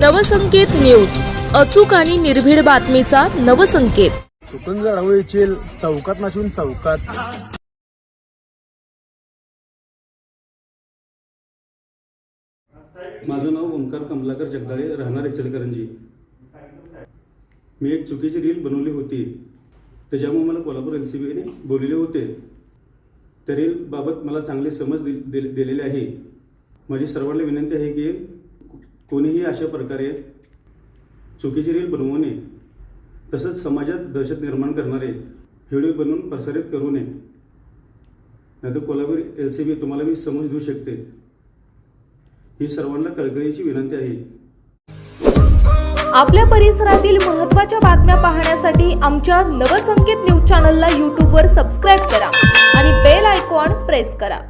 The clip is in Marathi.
नवसंकेत न्यूज. अचूक आणि निर्भीड बातमीचा नवसंकेत. चुकून जळावं येशील चौकात नसून चौकात. माझं नाव ओंकार कमलाकर जगदाळे राहणार इचलकरंजी. मी एक चुकीची रील बनवली होती. त्याच्यामुळे मला कोल्हापूर एल सी बीने बोललेले होते. त्या रीलबाबत मला चांगली समज दिलेली आहे. माझी सर्वांना विनंती आहे की कोणीही अशा प्रकारे चुकीची रील बनवू नये. तसंच समाजात दहशत निर्माण करणारे व्हिडिओ बनवून प्रसारित करू नये. नाहीतर कोल्हापूर एल सी बी तुम्हाला मी समज देऊ शकते. ही सर्वांना कळकळीची विनंती आहे. आपल्या परिसरातील महत्त्वाच्या बातम्या पाहण्यासाठी आमच्या नवसंकेत न्यूज चॅनलला यूट्यूबवर सबस्क्राईब करा आणि बेल आयकॉन प्रेस करा.